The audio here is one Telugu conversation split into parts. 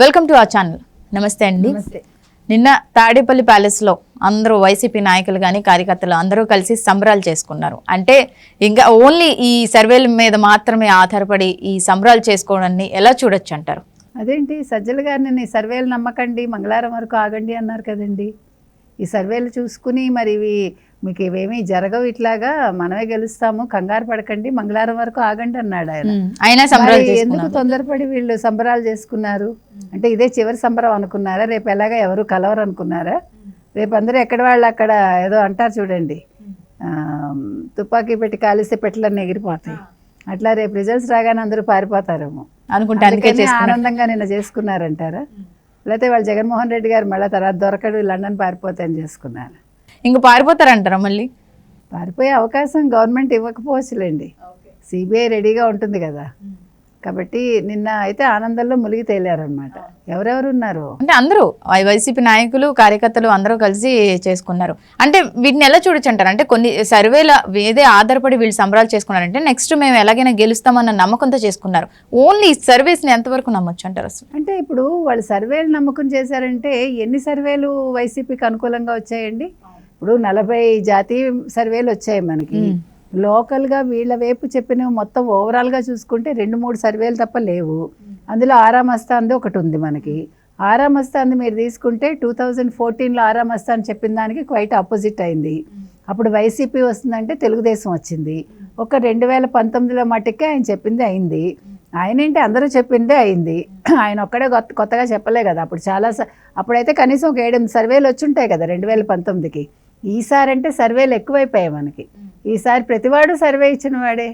వెల్కమ్ టు అవర్ ఛానల్ నమస్తే అండి. నమస్తే నిన్న తాడేపల్లి ప్యాలెస్లో అందరూ వైసీపీ నాయకులు కానీ కార్యకర్తలు అందరూ కలిసి సంబరాలు చేసుకున్నారు. అంటే ఇంకా ఓన్లీ ఈ సర్వేల మీద మాత్రమే ఆధారపడి ఈ సంబరాలు చేసుకోవడాన్ని ఎలా చూడొచ్చు అంటారు? అదేంటి సజ్జల గారిని సర్వేలు నమ్మకండి మంగళవారం వరకు ఆగండి అన్నారు కదండి. ఈ సర్వేలు చూసుకుని మరి ఇవి మీకు ఇవేమీ జరగవు ఇట్లాగా మనమే గెలుస్తాము కంగారు పడకండి మంగళవారం వరకు ఆగండి అన్నాడు ఆయన. అయినా ఎందుకు తొందరపడి వీళ్ళు సంబరాలు చేసుకున్నారు? అంటే ఇదే చివరి సంబరం అనుకున్నారా? రేపు ఎలాగా ఎవరు కలవరు అనుకున్నారా? రేపు అందరూ ఎక్కడ వాళ్ళు అక్కడ ఏదో అంటారు చూడండి. ఆ, తుపాకీ పెట్టి కాలిస్తే పెట్టలన్నీ ఎగిరిపోతాయి. అట్లా రేపు రిజల్ట్స్ రాగానే అందరూ పారిపోతారేమో. అనుకుంటే ఆనందంగా నిన్న చేసుకున్నారంటారా? లేకపోతే వాళ్ళు జగన్మోహన్ రెడ్డి గారు మళ్ళీ తర్వాత దొరకడు లండన్ పారిపోతాయని చేసుకున్నారు. ఇంక పారిపోతారంటారా మళ్ళీ? పారిపోయే అవకాశం గవర్నమెంట్ ఇవ్వకపోవచ్చులేండి. సిబిఐ రెడీగా ఉంటుంది కదా. కాబట్టి నిన్న అయితే ఆనందంలో మునిగి తేలారనమాట ఎవరెవరు ఉన్నారు అంటే అందరూ వైసీపీ నాయకులు కార్యకర్తలు అందరూ కలిసి చేసుకున్నారు. అంటే వీటిని ఎలా చూడొచ్చు అంటారు అంటే కొన్ని సర్వేల ఏదే ఆధారపడి వీళ్ళు సంబరాలు చేసుకున్నారంటే నెక్స్ట్ మేము ఎలాగైనా గెలుస్తామన్న నమ్మకంతో చేసుకున్నారు. ఓన్లీ సర్వీస్ని ఎంతవరకు నమ్మొచ్చు అంటారు అసలు? అంటే ఇప్పుడు వాళ్ళు సర్వేలు నమ్మకం చేశారంటే ఎన్ని సర్వేలు వైసీపీకి అనుకూలంగా వచ్చాయండి? ఇప్పుడు నలభై జాతీయ సర్వేలు వచ్చాయి మనకి. లోకల్గా వీళ్ళ వైపు చెప్పినవి మొత్తం ఓవరాల్గా చూసుకుంటే రెండు మూడు సర్వేలు తప్ప లేవు. అందులో ఆరామస్తాంది ఒకటి ఉంది మనకి. ఆరామ్ మీరు తీసుకుంటే టూ థౌజండ్ ఫోర్టీన్లో ఆరామస్తా అని చెప్పిన దానికి క్వైట్ ఆపోజిట్ అయింది. అప్పుడు వైసీపీ వస్తుందంటే తెలుగుదేశం వచ్చింది. ఒక రెండు వేల పంతొమ్మిదిలో మట్టుకే ఆయన చెప్పింది అయింది. ఆయన ఏంటి అందరూ చెప్పిందే అయింది. ఆయన ఒక్కడే కొత్త కొత్తగా చెప్పలే కదా. అప్పుడు చాలా స- అప్పుడైతే కనీసం ఒక ఏడెనిమిది సర్వేలు వచ్చి ఉంటాయి కదా రెండు వేల పంతొమ్మిదికి. ఈసారి అంటే సర్వేలు ఎక్కువైపోయాయి మనకి. ఈసారి ప్రతివాడు సర్వే ఇచ్చిన వాడే.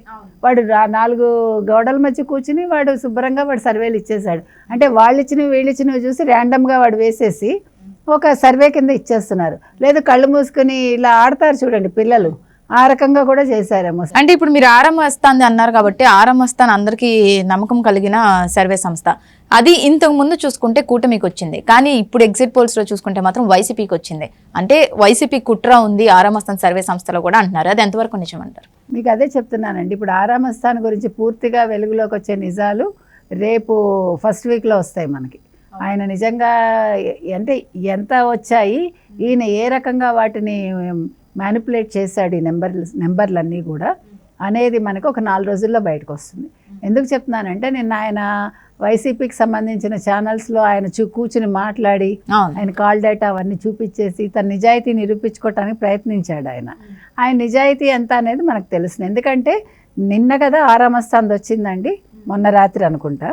వాడు నాలుగు గోడల మధ్య కూర్చుని వాడు శుభ్రంగా వాడు సర్వేలు ఇచ్చేశాడు. అంటే వాళ్ళు ఇచ్చినవి వీళ్ళు ఇచ్చినవి చూసి ర్యాండమ్గా వాడు వేసేసి ఒక సర్వే కింద ఇచ్చేస్తున్నారు. లేదు కళ్ళు మూసుకుని ఇలా ఆడతారు చూడండి పిల్లలు. ఆ రకంగా కూడా చేశారేమో అంటే ఇప్పుడు మీరు ఆరం వస్తాంది అన్నారు కాబట్టి ఆరం వస్తాన్ అందరికీ నమ్మకం కలిగిన సర్వే సంస్థ. అది ఇంతకు ముందు చూసుకుంటే కూటమికి వచ్చింది. కానీ ఇప్పుడు ఎగ్జిట్ పోల్స్లో చూసుకుంటే మాత్రం వైసీపీకి వచ్చింది. అంటే వైసీపీ కుట్ర ఉంది ఆరం వస్తాన్ సర్వే సంస్థలో కూడా అంటున్నారు. అది ఎంతవరకు నిజం అంటారు? మీకు అదే చెప్తున్నానండి. ఇప్పుడు ఆరామస్థాన్ గురించి పూర్తిగా వెలుగులోకి వచ్చే నిజాలు రేపు ఫస్ట్ వీక్లో వస్తాయి మనకి. ఆయన నిజంగా అంటే ఎంత వచ్చాయి ఈయన ఏ రకంగా వాటిని మ్యానిపులేట్ చేశాడు ఈ నెంబర్ నెంబర్లన్నీ కూడా అనేది మనకు ఒక నాలుగు రోజుల్లో బయటకు వస్తుంది. ఎందుకు చెప్తున్నానంటే నిన్న ఆయన వైసీపీకి సంబంధించిన ఛానల్స్లో ఆయన చూ కూర్చుని మాట్లాడి ఆయన కాల్ డేటా అవన్నీ చూపించేసి తన నిజాయితీ నిరూపించుకోవటానికి ప్రయత్నించాడు ఆయన. ఆయన నిజాయితీ ఎంత అనేది మనకు తెలుస్తుంది. ఎందుకంటే నిన్న కదా ఆరామస్థాంది వచ్చిందండి మొన్న రాత్రి అనుకుంటా.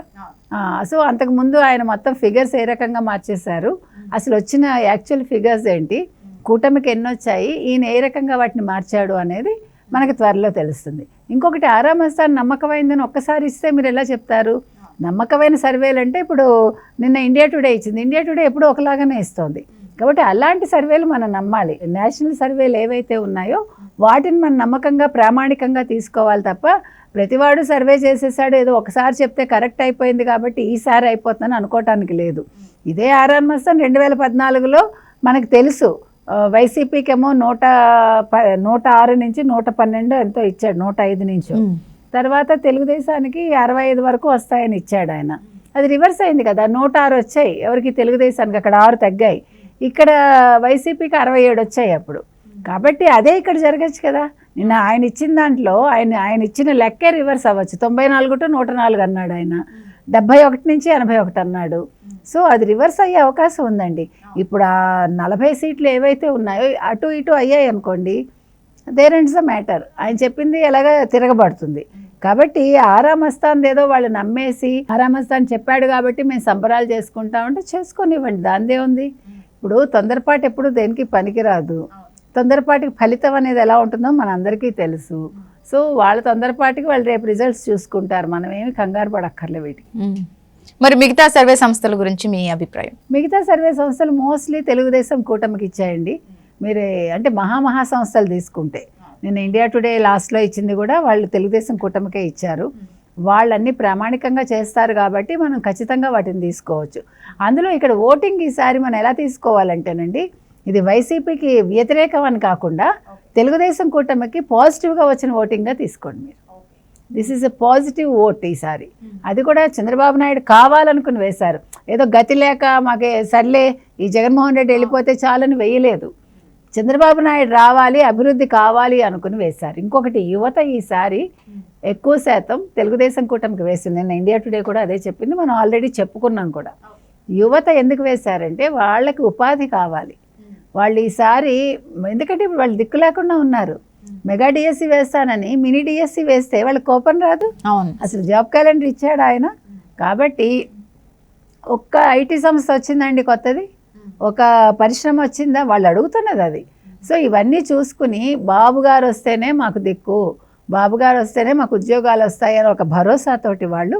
సో అంతకుముందు ఆయన మొత్తం ఫిగర్స్ ఏ రకంగా మార్చేశారు? అసలు వచ్చిన యాక్చువల్ ఫిగర్స్ ఏంటి? కూటమికి ఎన్ని వచ్చాయి ఈయన ఏ రకంగా వాటిని మార్చాడు అనేది మనకి త్వరలో తెలుస్తుంది. ఇంకొకటి ఆరామస్థానం నమ్మకమైందని ఒక్కసారి ఇస్తే మీరు ఎలా చెప్తారు? నమ్మకమైన సర్వేలు అంటే ఇప్పుడు నిన్న ఇండియా టుడే ఇచ్చింది. ఇండియా టుడే ఎప్పుడు ఒకలాగానే ఇస్తుంది. కాబట్టి అలాంటి సర్వేలు మనం నమ్మాలి. నేషనల్ సర్వేలు ఏవైతే ఉన్నాయో వాటిని మనం నమ్మకంగా ప్రామాణికంగా తీసుకోవాలి తప్ప ప్రతివాడు సర్వే చేసేసాడు ఏదో ఒకసారి చెప్తే కరెక్ట్ అయిపోయింది కాబట్టి ఈసారి అయిపోతుందని అనుకోవటానికి లేదు. ఇదే ఆర్ఆర్ రెండు వేల పద్నాలుగులో మనకు తెలుసు. వైసీపీకేమో నూట ప నూట ఆరు నుంచి నూట పన్నెండు ఎంతో ఇచ్చాడు నూట ఐదు నుంచి. తర్వాత తెలుగుదేశానికి అరవై ఐదు వరకు వస్తాయని ఇచ్చాడు ఆయన. అది రివర్స్ అయింది కదా నూట ఆరు వచ్చాయి. ఎవరికి? తెలుగుదేశానికి అక్కడ ఆరు తగ్గాయి. ఇక్కడ వైసీపీకి అరవై ఏడు వచ్చాయి అప్పుడు. కాబట్టి అదే ఇక్కడ జరగచ్చు కదా. నిన్న ఆయన ఇచ్చిన దాంట్లో ఆయన ఆయన ఇచ్చిన లెక్కే రివర్స్ అవ్వచ్చు. తొంభై నాలుగు టు నూట నాలుగు అన్నాడు ఆయన. డెబ్బై ఒకటి నుంచి ఎనభై ఒకటి అన్నాడు. సో అది రివర్స్ అయ్యే అవకాశం ఉందండి. ఇప్పుడు ఆ నలభై సీట్లు ఏవైతే ఉన్నాయో అటు ఇటు అయ్యాయి అనుకోండి దేర్ ఎండ్స్ ద మ్యాటర్ ఆయన చెప్పింది ఎలాగ తిరగబడుతుంది. కాబట్టి ఆరామస్థాన్ ఏదో వాళ్ళు నమ్మేసి ఆరామస్థాన్ చెప్పాడు కాబట్టి మేము సంబరాలు చేసుకుంటామంటే చేసుకొనివ్వండి దాందే ఉంది. ఇప్పుడు తొందరపాటు ఎప్పుడు దేనికి పనికిరాదు. తొందరపాటికి ఫలితం అనేది ఎలా ఉంటుందో మనందరికీ తెలుసు. సో వాళ్ళ తొందరపాటికి వాళ్ళు రేపు రిజల్ట్స్ చూసుకుంటారు. మనం ఏమి కంగారు పడక్కర్లే వీటికి. మరి మిగతా సర్వే సంస్థల గురించి మీ అభిప్రాయం? మిగతా సర్వే సంస్థలు మోస్ట్లీ తెలుగుదేశం కూటమికి ఇచ్చాయండి. మీరు అంటే మహామహా సంస్థలు తీసుకుంటే. నేను ఇండియా టుడే లాస్ట్లో ఇచ్చింది కూడా వాళ్ళు తెలుగుదేశం కూటమికే ఇచ్చారు. వాళ్ళన్నీ ప్రామాణికంగా చేస్తారు కాబట్టి మనం ఖచ్చితంగా వాటిని తీసుకోవచ్చు. అందులో ఇక్కడ ఓటింగ్ ఈసారి మనం ఎలా తీసుకోవాలంటేనండి ఇది వైసీపీకి వ్యతిరేకం అని కాకుండా తెలుగుదేశం కూటమికి పాజిటివ్గా వచ్చిన ఓటింగ్గా తీసుకోండి మీరు. This is a positive vote ఈసారి. అది కూడా చంద్రబాబు నాయుడు కావాలనుకుని వేశారు. ఏదో గతి లేక మాకే సర్లే ఈ జగన్మోహన్ రెడ్డి వెళ్ళిపోతే చాలని వేయలేదు. చంద్రబాబు నాయుడు రావాలి అభివృద్ధి కావాలి అనుకుని వేశారు. ఇంకొకటి యువత ఈసారి ఎక్కువ శాతం తెలుగుదేశం కూటమికి వేసింది. నిన్న ఇండియా టుడే కూడా అదే చెప్పింది. మనం ఆల్రెడీ చెప్పుకున్నాం కూడా. యువత ఎందుకు వేశారంటే వాళ్ళకి ఉపాధి కావాలి. వాళ్ళు ఈసారి ఎందుకంటే ఇప్పుడు వాళ్ళు దిక్కు లేకుండా ఉన్నారు. మెగా డిఎస్సి వేస్తానని మినీ డిఎస్సి వేస్తే వాళ్ళకి కోపం రాదు. అవును. అసలు జాబ్ క్యాలెండర్ ఇచ్చాడు ఆయన. కాబట్టి ఒక్క ఐటీ సంస్థ వచ్చిందండి కొత్తది. ఒక పరిశ్రమ వచ్చిందా? వాళ్ళు అడుగుతున్నది అది. సో ఇవన్నీ చూసుకుని బాబు గారు వస్తేనే మాకు దిక్కు బాబు గారు వస్తేనే మాకు ఉద్యోగాలు వస్తాయని ఒక భరోసాతోటి వాళ్ళు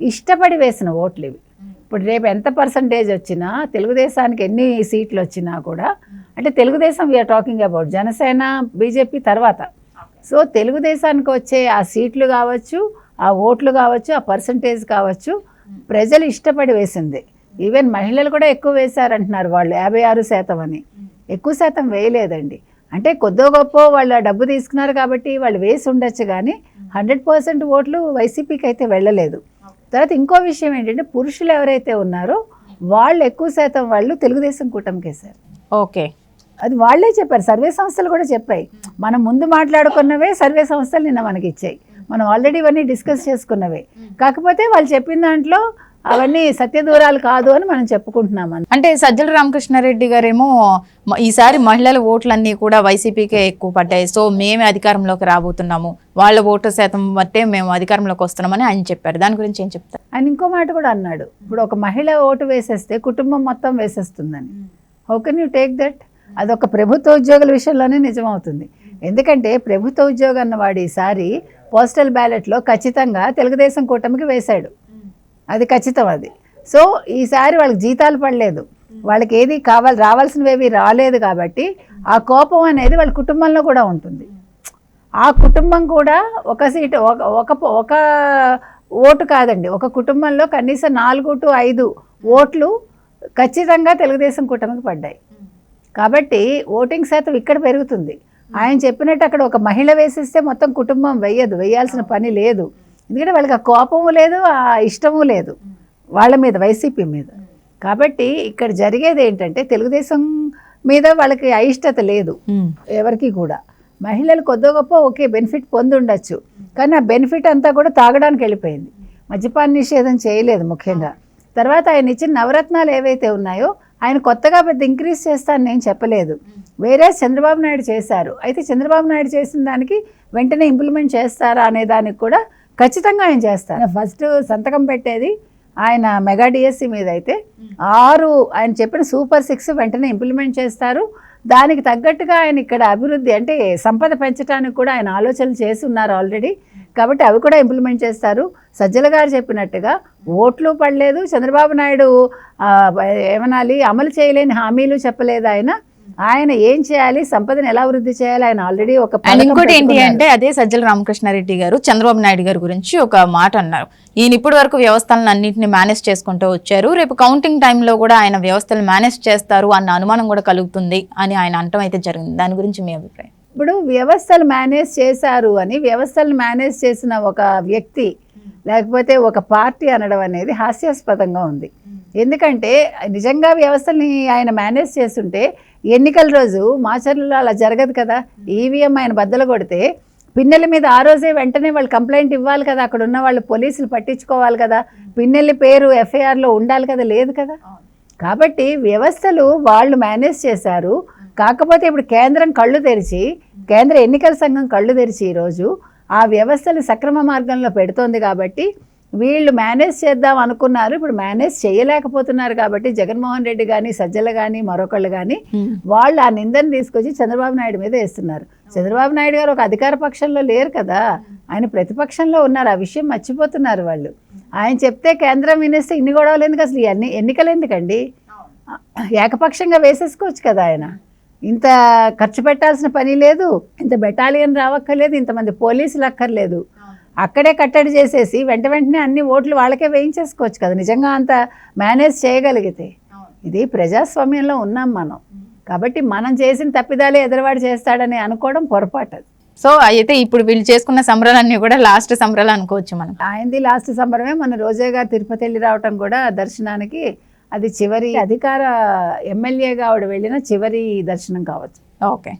ఇష్టపడి వేసిన ఓట్లు ఇవి. ఇప్పుడు రేపు ఎంత పర్సంటేజ్ వచ్చినా తెలుగుదేశానికి ఎన్ని సీట్లు వచ్చినా కూడా అంటే Telugu Desam we're talking about Jana Sena BJP తర్వాత. సో తెలుగుదేశానికి వచ్చే ఆ సీట్లు కావచ్చు ఆ ఓట్లు కావచ్చు ఆ పర్సంటేజ్ కావచ్చు ప్రజలు ఇష్టపడి వేసింది. ఈవెన్ మహిళలు కూడా ఎక్కువ వేశారంటున్నారు వాళ్ళు యాభై ఆరు శాతం అని. ఎక్కువ శాతం వేయలేదండి. అంటే కొద్దో గొప్ప వాళ్ళు ఆ డబ్బు తీసుకున్నారు కాబట్టి వాళ్ళు వేసి ఉండొచ్చు కానీ హండ్రెడ్ పర్సెంట్ ఓట్లు వైసీపీకి అయితే వెళ్ళలేదు. తర్వాత ఇంకో విషయం ఏంటంటే పురుషులు ఎవరైతే ఉన్నారో వాళ్ళు ఎక్కువ శాతం వాళ్ళు తెలుగుదేశం కూటమికి వేశారు. ఓకే అది వాళ్ళే చెప్పారు. సర్వే సంస్థలు కూడా చెప్పాయి. మనం ముందు మాట్లాడుకున్నవే సర్వే సంస్థలు నిన్న మనకి ఇచ్చాయి. మనం ఆల్రెడీ ఇవన్నీ డిస్కస్ చేసుకున్నవే. కాకపోతే వాళ్ళు చెప్పిన దాంట్లో అవన్నీ సత్యదూరాలు కాదు అని మనం చెప్పుకుంటున్నాం. అంటే సజ్జల రామకృష్ణారెడ్డి గారేమో ఈసారి మహిళల ఓట్లన్నీ కూడా వైసీపీకే ఎక్కువ పడ్డాయి. సో మేమే అధికారంలోకి రాబోతున్నాము. వాళ్ళ ఓటు శాతం బట్టే మేము అధికారంలోకి వస్తున్నామని ఆయన చెప్పారు. దాని గురించి ఏం చెప్తారు? ఆయన ఇంకో మాట కూడా అన్నాడు. ఇప్పుడు ఒక మహిళ ఓటు వేసేస్తే కుటుంబం మొత్తం వేసేస్తుందని. How can you take that అదొక ప్రభుత్వ ఉద్యోగుల విషయంలోనే నిజమవుతుంది. ఎందుకంటే ప్రభుత్వ ఉద్యోగం అన్నవాడు ఈసారి పోస్టల్ బ్యాలెట్లో ఖచ్చితంగా తెలుగుదేశం కూటమికి వేశాడు. అది ఖచ్చితం అది. సో ఈసారి వాళ్ళకి జీతాలు పడలేదు. వాళ్ళకి ఏది కావాలి రావాల్సినవేవి రాలేదు కాబట్టి ఆ కోపం అనేది వాళ్ళ కుటుంబంలో కూడా ఉంటుంది. ఆ కుటుంబం కూడా ఒక సీటు ఒక ఒక ఒక ఓటు కాదండి. ఒక కుటుంబంలో కనీసం నాలుగు టు ఐదు ఓట్లు ఖచ్చితంగా తెలుగుదేశం కూటమికి పడ్డాయి. కాబట్టి ఓటింగ్ శాతం ఇక్కడ పెరుగుతుంది. ఆయన చెప్పినట్టు అక్కడ ఒక మహిళ వేసిస్తే మొత్తం కుటుంబం వెయ్యదు వేయాల్సిన పని లేదు. ఎందుకంటే వాళ్ళకి ఆ కోపము లేదు ఆ ఇష్టము లేదు వాళ్ళ మీద వైసీపీ మీద. కాబట్టి ఇక్కడ జరిగేది ఏంటంటే తెలుగుదేశం మీద వాళ్ళకి అయిష్టత లేదు ఎవరికి కూడా. మహిళలు కొద్ది గొప్ప ఓకే బెనిఫిట్ పొంది ఉండొచ్చు కానీ ఆ బెనిఫిట్ అంతా కూడా తాగడానికి వెళ్ళిపోయింది. మద్యపాన నిషేధం చేయలేదు ముఖ్యంగా. తర్వాత ఆయన ఇచ్చిన నవరత్నాలు ఏవైతే ఉన్నాయో ఆయన కొత్తగా పెద్ద ఇంక్రీజ్ చేస్తానని నేను చెప్పలేదు. వేరే చంద్రబాబు నాయుడు చేశారు. అయితే చంద్రబాబు నాయుడు చేసిన దానికి వెంటనే ఇంప్లిమెంట్ చేస్తారా అనే దానికి కూడా ఖచ్చితంగా ఆయన చేస్తారు. ఫస్ట్ సంతకం పెట్టేది ఆయన మెగా డిఎస్సి మీద అయితే ఆరు ఆయన చెప్పిన సూపర్ సిక్స్ వెంటనే ఇంప్లిమెంట్ చేస్తారు. దానికి తగ్గట్టుగా ఆయన ఇక్కడ అభివృద్ధి అంటే సంపద పెంచడానికి కూడా ఆయన ఆలోచనలు చేసి ఉన్నారు ఆల్రెడీ కాబట్టి అవి కూడా ఇంప్లిమెంట్ చేస్తారు. సజ్జల గారు చెప్పినట్టుగా ఓట్లు పడలేదు. చంద్రబాబు నాయుడు ఏమనాలి? అమలు చేయలేని హామీలు చెప్పలేదు ఆయన. ఆయన ఏం చేయాలి? సంపదను ఎలా వృద్ధి చేయాలి? ఆయన ఆల్రెడీ ఒక ఇంకోటి ఏంటి. అంటే అదే సజ్జల రామకృష్ణారెడ్డి గారు చంద్రబాబు నాయుడు గారి గురించి ఒక మాట అన్నారు. ఈయన ఇప్పటి వరకు వ్యవస్థలను అన్నింటిని మేనేజ్ చేసుకుంటూ వచ్చారు. రేపు కౌంటింగ్ టైంలో కూడా ఆయన వ్యవస్థలు మేనేజ్ చేస్తారు అన్న అనుమానం కూడా కలుగుతుంది అని ఆయన అంటం అయితే జరిగింది. దాని గురించి మీ అభిప్రాయం? ఇప్పుడు వ్యవస్థలు మేనేజ్ చేశారు అని వ్యవస్థలు మేనేజ్ చేసిన ఒక వ్యక్తి లేకపోతే ఒక పార్టీ అనడం అనేది హాస్యాస్పదంగా ఉంది. ఎందుకంటే నిజంగా వ్యవస్థల్ని ఆయన మేనేజ్ చేస్తుంటే ఎన్నికల రోజు మాచర్లలో అలా జరగదు కదా. ఈవీఎం ఆయన బద్దలు కొడితే పిన్నెల మీద ఆ రోజే వెంటనే వాళ్ళు కంప్లైంట్ ఇవ్వాలి కదా. అక్కడ ఉన్న వాళ్ళు పోలీసులు పట్టించుకోవాలి కదా. పిన్నెల్లి పేరు ఎఫ్ఐఆర్లో ఉండాలి కదా. లేదు కదా. కాబట్టి వ్యవస్థలు వాళ్ళు మేనేజ్ చేశారు. కాకపోతే ఇప్పుడు కేంద్రం కళ్ళు తెరిచి కేంద్ర ఎన్నికల సంఘం కళ్ళు తెరిచి ఈరోజు ఆ వ్యవస్థలు సక్రమ మార్గంలో పెడుతోంది కాబట్టి వీళ్ళు మేనేజ్ చేద్దాం అనుకున్నారు. ఇప్పుడు మేనేజ్ చేయలేకపోతున్నారు కాబట్టి జగన్మోహన్ రెడ్డి కానీ సజ్జల కానీ మరొకళ్ళు కానీ వాళ్ళు ఆ నిందను తీసుకొచ్చి చంద్రబాబు నాయుడు మీద వేస్తున్నారు. చంద్రబాబు నాయుడు గారు ఒక అధికార పక్షంలో లేరు కదా. ఆయన ప్రతిపక్షంలో ఉన్నారు. ఆ విషయం మర్చిపోతున్నారు వాళ్ళు. ఆయన చెప్తే కేంద్రం వినేస్తే ఇన్ని గొడవలు ఎందుకు అసలు? ఎన్ని ఎన్నికలు ఎందుకండి? ఏకపక్షంగా వేసేసుకోవచ్చు కదా ఆయన. ఇంత ఖర్చు పెట్టాల్సిన పని లేదు ఇంత బెటాలియన్ రావక్కర్లేదు ఇంతమంది పోలీసులు అక్కర్లేదు. అక్కడే కట్టడి చేసేసి వెంట వెంటనే అన్ని ఓట్లు వాళ్ళకే వేయించేసుకోవచ్చు కదా నిజంగా అంత మేనేజ్ చేయగలిగితే. ఇది ప్రజాస్వామ్యంలో ఉన్నాం మనం. కాబట్టి మనం చేసిన తప్పిదాలే ఎదురువాడు చేస్తాడని అనుకోవడం పొరపాటు సో అయితే ఇప్పుడు వీళ్ళు చేసుకున్న సంబరాలన్నీ కూడా లాస్ట్ సంబరాలు అనుకోవచ్చు మనం. ఆయనది లాస్ట్ సంబరమే. మన రోజేగా తిరుపతి వెళ్ళి రావటం కూడా దర్శనానికి అది చివరి అధికార ఎమ్మెల్యేగా ఆవిడ వెళ్ళిన చివరి దర్శనం కావచ్చు. ఓకే.